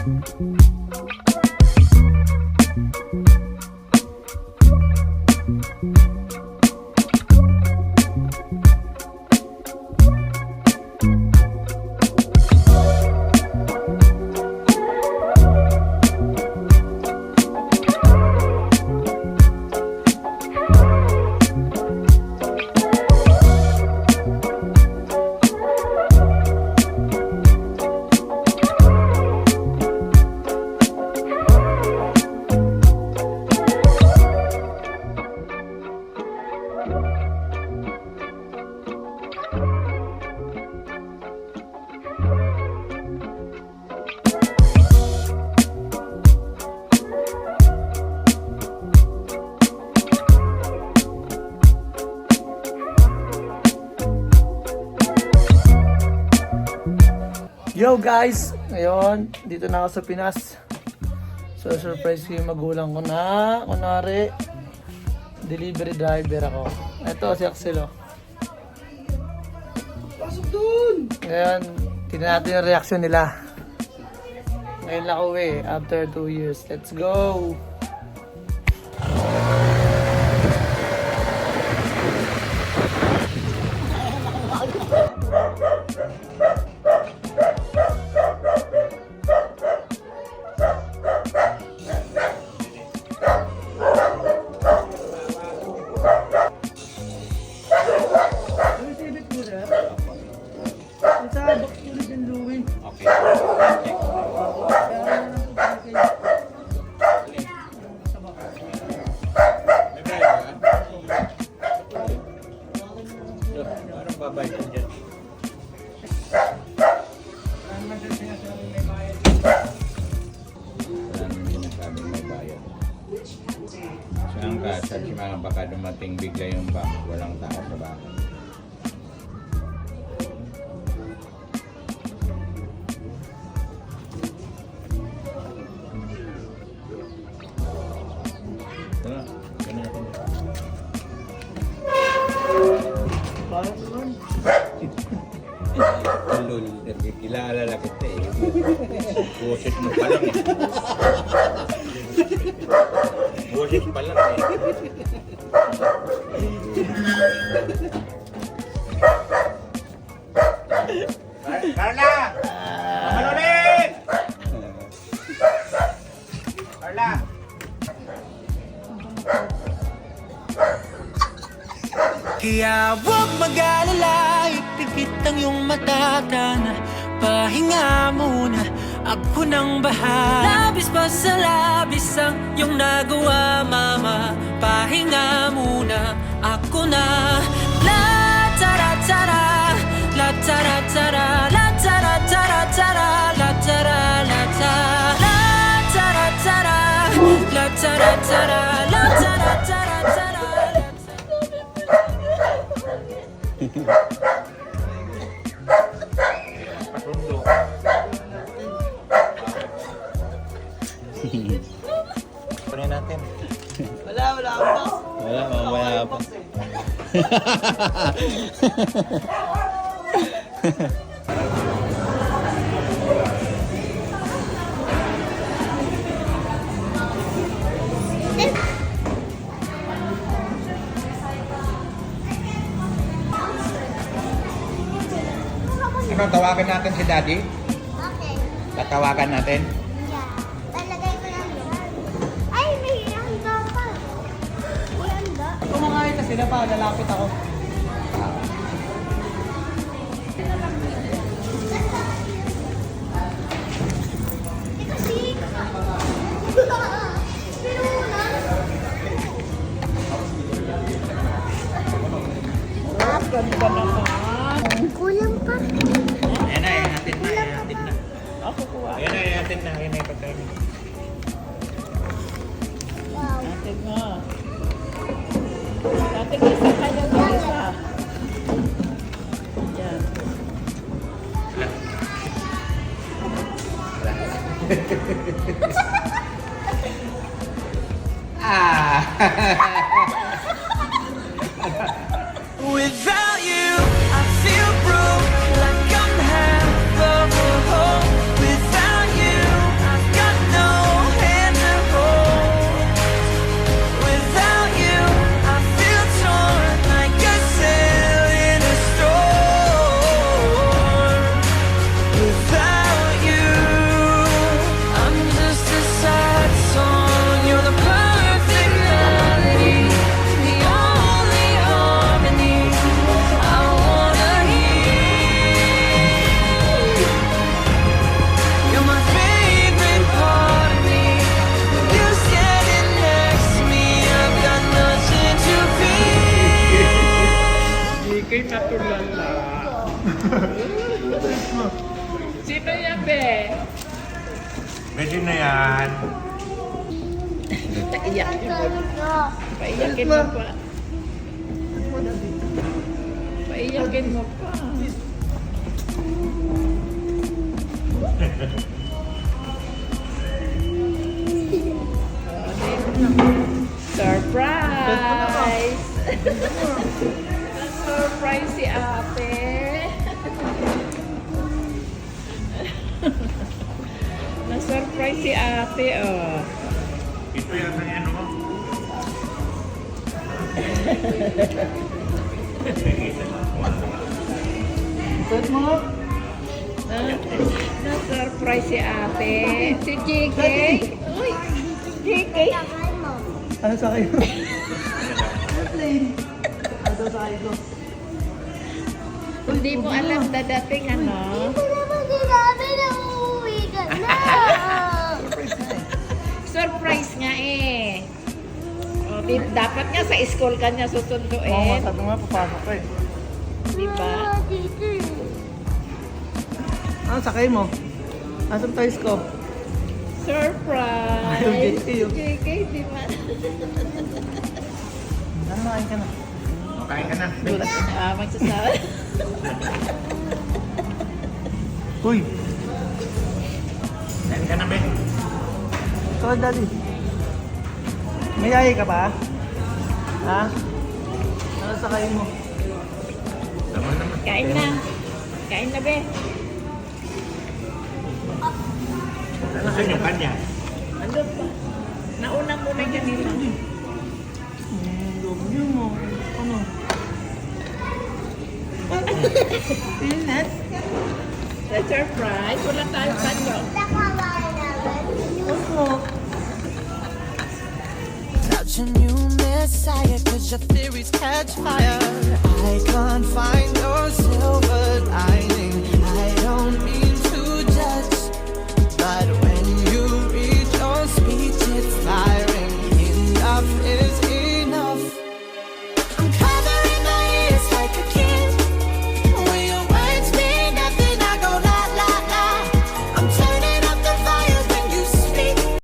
Mm-hmm. Yo guys! Ngayon, dito na ako sa Pinas. So, surprise ko yung magulang ko na, kunwari, delivery driver ako. Ito, si Axel oh. Pasok dun! Ngayon, tingnan natin yung reaction nila. Ngayon lang uwi, after 2 years. Let's go! May bayad. Saan ka? Sa simang baka dumating bigla yung ba? Walang tao sa bahay. Lol, kilala kita eh. Boses mo pa lang eh. Boses pa lang eh. Kaya huwag mag-alala, ipikit ang iyong mata Pahinga muna, ako nang bahala. Labis pa sa labis ang iyong nagawa, mama. Pahinga muna, ako na. La tara tara, la tara tara La tara tara tara, la tara la tara La tara tara, la tara tara Kunin natin. Wala, wala akong box. Wala, mamaya pa. Ano, tawagan natin si Daddy? Okay. Tatawagan natin? Sila pa, lalapit ako. Ganda naman. Kulang pa. Ayan na, ayan natin na, ayan natin na. Ako kuha. Ayan na, ayan natin na, ayan na yung pagkain. Sino yan, be? Pwede na yan. Sarap ko. Paiyakin mo pa. Paiyakin mo pa. Surprise! Surprise Na-surprise si ate, oh. Ito yung ano mo. Pwede mo. Na- Na-surprise si ate. Si JK. Uy! JK! Mo. Ano sa akin? Plain. Ano sa ko? Hindi mo alam dadating ano. Hindi naman sinabi na uuwi ka na. Surprise nga eh. O, di, dapat nga sa school ka niya Oo nga, susunduin. sabi nga, papasok ka eh. Di ba? Ah, dito eh. Ano sakay mo? Asan toys ko? Surprise! Ayaw, JK yun. JK, di ba? Ano makain ka na? Makain ka na. Gulat na ah, magsasabi. Uy! Kain ka na, be. Ito, daddy. May ayaw ka pa? Ha? Ano sakay mo? Tama naman. Kain na. Kain na, be. Saan yung kanya? Ano pa? Nauna muna yung kanila. Hmm, dami mo. Ano? Pilat. Sa surprise, wala tayo kanyo. Touching you, Messiah, cause your theories catch fire. I can't find your silver lining. I don't mean